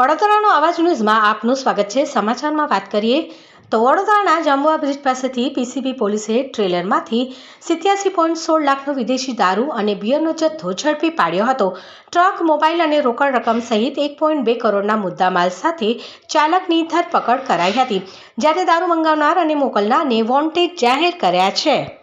વડોદરાનો અવાજ ન્યૂઝમાં આપનું સ્વાગત છે. સમાચારમાં વાત કરીએ તો વડોદરાના જાંબુઆ બ્રિજ પાસેથી પીસીબી પોલીસે ટ્રેલરમાંથી સિત્યાસી પોઈન્ટ સોળ લાખનો વિદેશી દારૂ અને બિયરનો જથ્થો ઝડપી પાડ્યો હતો. ટ્રક, મોબાઈલ અને રોકડ રકમ સહિત એક પોઈન્ટ બે કરોડના મુદ્દામાલ સાથે ચાલકની ધરપકડ કરાઈ હતી. જ્યારે દારૂ મંગાવનાર અને મોકલનારને વોન્ટેડ જાહેર કર્યા છે.